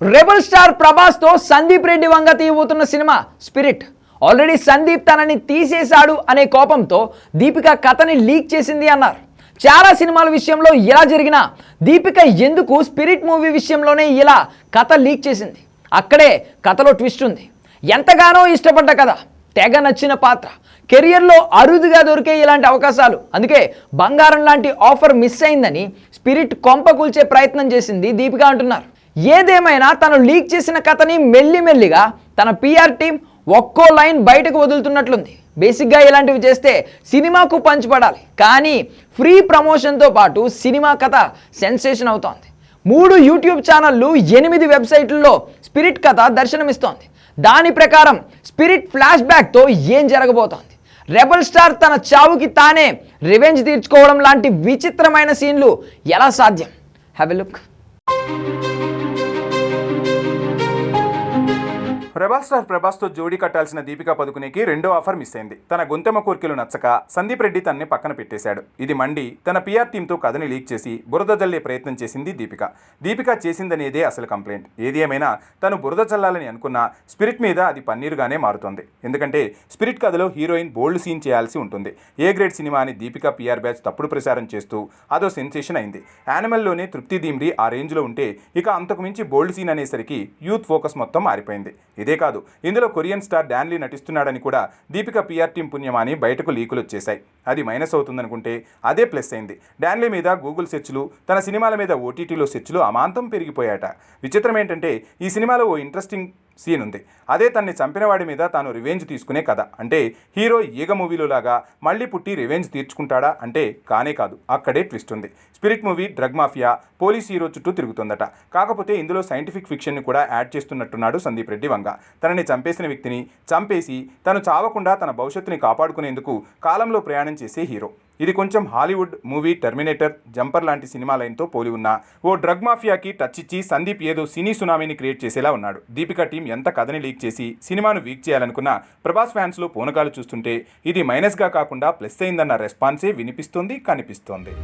Rebel star ప్రభాస్తో సందీప్ రెడ్డి వంగ తీయబోతున్న cinema spirit. Already Sandeep తనని తీసేశాడు అనే కోపంతో దీపిక కథని లీక్ చేసింది అన్నారు. చాలా సినిమాల విషయంలో ఇలా జరిగినా దీపిక ఎందుకు స్పిరిట్ మూవీ విషయంలోనే ఇలా కథ లీక్ చేసింది. అక్కడే కథలో ట్విస్ట్ ఉంది. ఎంతగానో ఇష్టపడ్డ కథ తెగ నచ్చిన పాత్ర కెరియర్లో అరుదుగా దొరికే ఇలాంటి అవకాశాలు. అందుకే బంగారం లాంటి ఆఫర్ మిస్ అయిందని స్పిరిట్ కొంప కూల్చే ప్రయత్నం చేసింది దీపిక అంటున్నారు. ఏదేమైనా తను లీక్ చేసిన కథని మెల్లిమెల్లిగా తన పిఆర్ టీం ఒక్కో లైన్ బయటకు వదులుతున్నట్లుంది. బేసిక్గా ఇలాంటివి చేస్తే సినిమాకు పంచిపడాలి కానీ ఫ్రీ ప్రమోషన్తో పాటు సినిమా కథ సెన్సేషన్ అవుతోంది. మూడు యూట్యూబ్ ఛానళ్ళు ఎనిమిది వెబ్సైట్లలో స్పిరిట్ కథ దర్శనమిస్తోంది. దాని ప్రకారం స్పిరిట్ ఫ్లాష్ బ్యాక్తో ఏం జరగబోతోంది? రెబల్ స్టార్ తన చావుకి తానే రివెంజ్ తీర్చుకోవడం లాంటి విచిత్రమైన సీన్లు ఎలా సాధ్యం? Have a look Prabhas star ప్రభాస్తో జోడీ కట్టాల్సిన దీపికా పదుకునేకి రెండో ఆఫర్ మిస్ అయింది. తన గుంతమ కోర్కెలు నచ్చక సందీప్ రెడ్డి తనని పక్కన పెట్టేశాడు. ఇది మండి తన పిఆర్ టీంతో కథని లీక్ చేసి బురద జల్లే ప్రయత్నం చేసింది దీపిక. దీపిక చేసిందనేదే అసలు కంప్లైంట్. ఏది ఏమైనా తను బురద చల్లాలని అనుకున్న స్పిరిట్ మీద అది పన్నీరుగానే మారుతోంది. ఎందుకంటే స్పిరిట్ కథలో హీరోయిన్ బోల్డ్ సీన్ చేయాల్సి ఉంటుంది. ఏ గ్రేడ్ సినిమా అని దీపిక పిఆర్ బ్యాచ్ తప్పుడు ప్రచారం చేస్తూ అదో సెన్సేషన్ అయింది. యానిమల్లోనే తృప్తి దీమ్రి ఆ రేంజ్లో ఉంటే ఇక అంతకుమించి బోల్డ్ సీన్ అనేసరికి యూత్ ఫోకస్ మొత్తం మారిపోయింది. ఇదే కాదు ఇందులో కొరియన్ స్టార్ డాన్లీ నటిస్తున్నాడని కూడా దీపిక పిఆర్ టీం పుణ్యమాని బయటకు లీకులు వచ్చేశాయి. అది మైనస్ అవుతుందనుకుంటే అదే ప్లస్ అయింది. డాన్లీ మీద గూగుల్ సెర్చ్లు తన సినిమాల మీద ఓటీటీలో సెర్చ్లు అమాంతం పెరిగిపోయాట విచిత్రం ఏంటంటే ఈ సినిమాలో ఓ ఇంట్రెస్టింగ్ సీన్ ఉంది. అదే తన్ని చంపినవాడి మీద తాను రివెంజ్ తీసుకునే కథ. అంటే హీరో ఈగ మూవీలో లాగా మళ్ళీ పుట్టి రివెంజ్ తీర్చుకుంటాడా అంటే కానే కాదు. అక్కడే ట్విస్ట్ ఉంది. Spirit movie drug mafia police hero చుట్టూ తిరుగుతుందట. కాకపోతే ఇందులో సైంటిఫిక్ ఫిక్షన్ని కూడా యాడ్ చేస్తున్నట్టున్నాడు సందీప్ రెడ్డి వంగ. తనని చంపేసిన వ్యక్తిని చంపేసి తను చావకుండా తన భవిష్యత్తుని కాపాడుకునేందుకు కాలంలో ప్రయాణం చేసే హీరో. ఇది కొంచెం హాలీవుడ్ మూవీ టెర్మినేటర్ జంపర్ లాంటి సినిమా లైన్తో పోలి ఉన్న ఓ డ్రగ్ మాఫియాకి టచ్ ఇచ్చి సందీప్ ఏదో సినీ సునామీని క్రియేట్ చేసేలా ఉన్నాడు. దీపిక టీం ఎంత కథని లీక్ చేసి సినిమాను వీక్ చేయాలనుకున్న ప్రభాస్ ఫ్యాన్స్లో పూనకాలు చూస్తుంటే ఇది మైనస్గా కాకుండా ప్లస్ అయిందన్న రెస్పాన్సే వినిపిస్తోంది కనిపిస్తోంది.